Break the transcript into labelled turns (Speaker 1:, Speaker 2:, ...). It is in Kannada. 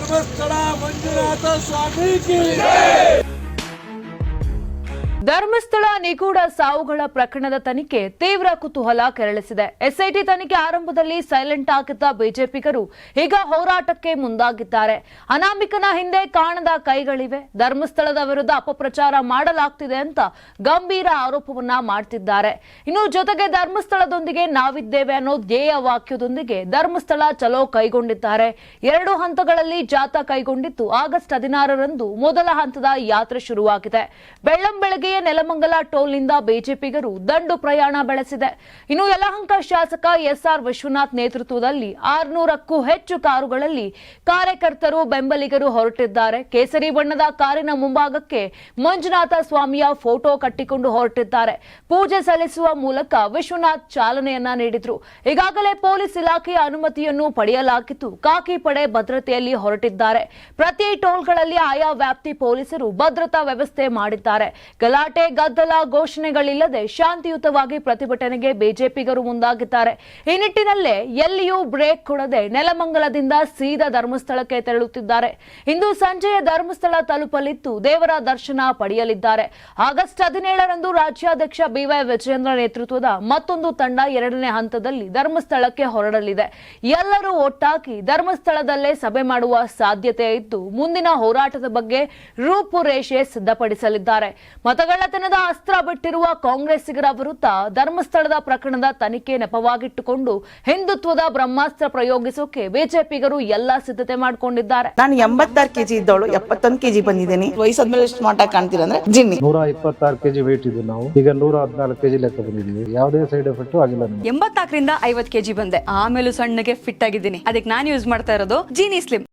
Speaker 1: ಧರ್ಮಸ್ಥಳ ಮಂಜುನಾಥ ಸ್ವಾಮಿ ಕಿ
Speaker 2: ಧರ್ಮಸ್ಥಳ ನಿಗೂಢ ಸಾವುಗಳ ಪ್ರಕರಣದ ತನಿಖೆ ತೀವ್ರ ಕುತೂಹಲ ಕೆರಳಿಸಿದೆ. ಎಸ್ಐಟಿ ತನಿಖೆ ಆರಂಭದಲ್ಲಿ ಸೈಲೆಂಟ್ ಆಗಿದ್ದ ಬಿಜೆಪಿಗರು ಈಗ ಹೋರಾಟಕ್ಕೆ ಮುಂದಾಗಿದ್ದಾರೆ. ಅನಾಮಿಕನ ಹಿಂದೆ ಕಾಣದ ಕೈಗಳಿವೆ. ಧರ್ಮಸ್ಥಳದ ವಿರುದ್ಧ ಅಪಪ್ರಚಾರ ಮಾಡಲಾಗ್ತಿದೆ ಅಂತ ಗಂಭೀರ ಆರೋಪವನ್ನ ಮಾಡ್ತಿದ್ದಾರೆ. ಇನ್ನು ಜೊತೆಗೆ ಧರ್ಮಸ್ಥಳದೊಂದಿಗೆ ನಾವಿದ್ದೇವೆ ಅನ್ನೋ ಧ್ಯೇಯ ವಾಕ್ಯದೊಂದಿಗೆ ಧರ್ಮಸ್ಥಳ ಚಲೋ ಕೈಗೊಂಡಿದ್ದಾರೆ. ಎರಡು ಹಂತಗಳಲ್ಲಿ ಜಾಥಾ ಕೈಗೊಂಡಿದ್ದು ಆಗಸ್ಟ್ ಹದಿನಾರರಂದು ಮೊದಲ ಹಂತದ ಯಾತ್ರೆ ಶುರುವಾಗಿದೆ. ಬೆಳ್ಳಂ ಬೆಳಗ್ಗೆಯೇ ನೆಲಮಂಗಲ ಟೋಲ್ನಿಂದ ಬಿಜೆಪಿಗರು ದಂಡು ಪ್ರಯಾಣ ಬೆಳೆಸಿದೆ. ಇನ್ನು ಯಲಹಂಕ ಶಾಸಕ ಎಸ್ಆರ್ ವಿಶ್ವನಾಥ್ ನೇತೃತ್ವದಲ್ಲಿ ಆರುನೂರಕ್ಕೂ ಹೆಚ್ಚು ಕಾರುಗಳಲ್ಲಿ ಕಾರ್ಯಕರ್ತರು ಬೆಂಬಲಿಗರು ಹೊರಟಿದ್ದಾರೆ. ಕೇಸರಿ ಬಣ್ಣದ ಕಾರಿನ ಮುಂಭಾಗಕ್ಕೆ ಮಂಜುನಾಥ ಸ್ವಾಮಿಯ ಫೋಟೋ ಕಟ್ಟಿಕೊಂಡು ಹೊರಟಿದ್ದಾರೆ. ಪೂಜೆ ಸಲ್ಲಿಸುವ ಮೂಲಕ ವಿಶ್ವನಾಥ್ ಚಾಲನೆಯನ್ನ ನೀಡಿದ್ರು. ಈಗಾಗಲೇ ಪೊಲೀಸ್ ಇಲಾಖೆಯ ಅನುಮತಿಯನ್ನು ಪಡೆಯಲಾಗಿದ್ದು ಕಾಕಿ ಪಡೆ ಭದ್ರತೆಯಲ್ಲಿ ಹೊರಟಿದ್ದಾರೆ. ಪ್ರತಿ ಟೋಲ್ಗಳಲ್ಲಿ ಆಯಾ ವ್ಯಾಪ್ತಿ ಪೊಲೀಸರು ಭದ್ರತಾ ವ್ಯವಸ್ಥೆ ಮಾಡಿದ್ದಾರೆ. ಗಲಾಟೆ, ಗದ್ದಲ ಘೋಷಣೆಗಳಿಲ್ಲದೆ ಶಾಂತಿಯುತವಾಗಿ ಪ್ರತಿಭಟನೆಗೆ ಬಿಜೆಪಿಗರು ಮುಂದಾಗಿದ್ದಾರೆ. ಈ ನಿಟ್ಟಿನಲ್ಲೇ ಎಲ್ಲಿಯೂ ಬ್ರೇಕ್ ಕೊಡದೆ ನೆಲಮಂಗಲದಿಂದ ಸೀದಾ ಧರ್ಮಸ್ಥಳಕ್ಕೆ ತೆರಳುತ್ತಿದ್ದಾರೆ. ಇಂದು ಸಂಜೆಯ ಧರ್ಮಸ್ಥಳ ತಲುಪಲಿದ್ದು ದೇವರ ದರ್ಶನ ಪಡೆಯಲಿದ್ದಾರೆ. ಆಗಸ್ಟ್ ಹದಿನೇಳರಂದು ರಾಜ್ಯಾಧ್ಯಕ್ಷ ಬಿವೈ ವಿಜಯೇಂದ್ರ ನೇತೃತ್ವದ ಮತ್ತೊಂದು ತಂಡ ಎರಡನೇ ಹಂತದಲ್ಲಿ ಧರ್ಮಸ್ಥಳಕ್ಕೆ ಹೊರಡಲಿದೆ. ಎಲ್ಲರೂ ಒಟ್ಟಾಗಿ ಧರ್ಮಸ್ಥಳದಲ್ಲೇ ಸಭೆ ಮಾಡುವ ಸಾಧ್ಯತೆ ಇದ್ದು ಮುಂದಿನ ಹೋರಾಟದ ಬಗ್ಗೆ ರೂಪುರೇಷೆ ಸಿದ್ಧಪಡಿಸಲಿದ್ದಾರೆ. ಮತಗಳ್ಳತನದ ಅಸ್ತ್ರ ಬಿಟ್ಟಿರುವ ಕಾಂಗ್ರೆಸ್ಸಿಗರ ವಿರುದ್ಧ ಧರ್ಮಸ್ಥಳದ ಪ್ರಕರಣದ ತನಿಖೆ ನೆಪವಾಗಿಟ್ಟುಕೊಂಡು ಹಿಂದುತ್ವದ ಬ್ರಹ್ಮಾಸ್ತ್ರ ಪ್ರಯೋಗಿಸೋಕೆ ಬಿಜೆಪಿಗರು ಎಲ್ಲಾ ಸಿದ್ಧತೆ ಮಾಡಿಕೊಂಡಿದ್ದಾರೆ.
Speaker 3: ನಾನು ಎಂಬತ್ತಾರು ಕೆಜಿ ಇದ್ದವಳು ಎಪ್ಪತ್ತೊಂದು ಕೆಜಿ ಬಂದಿದ್ದೀನಿ. ವಯಸ್ಸಾದ್ಮೇಲೆ ಸ್ಮಾರ್ಟ್ ಆಗಿ ಕಾಣ್ತೀರ ಅಂದ್ರೆ ಜಿನ್ನಿ.
Speaker 4: ನೂರ ಇಪ್ಪತ್ತಾರು ಕೆಜಿ ವೇಟ್ ಇದ್ದು ನಾವು. ಈಗ ನೂರ ಹದಿನಾಲ್ಕು ಕೆಜಿ ಲೆಕ್ಕ ಬಂದಿದ್ದೀವಿ. ಯಾವುದೇ ಸೈಡ್ ಎಫೆಕ್ಟ್ ಆಗಿಲ್ಲ ಎಂಬತ್ತಾಕರಿಂದ
Speaker 5: ಎಂಬತ್ನಾಲ್ಕರಿಂದ ಐವತ್ ಕೆಜಿ ಬಂದೆ. ಆಮೇಲೂ ಸಣ್ಣಗೆ ಫಿಟ್ ಆಗಿದ್ದೀನಿ. ಅದಕ್ಕೆ ನಾನು ಯೂಸ್ ಮಾಡ್ತಾ ಇರೋದು ಜೀನಿ ಸ್ಲಿಮ್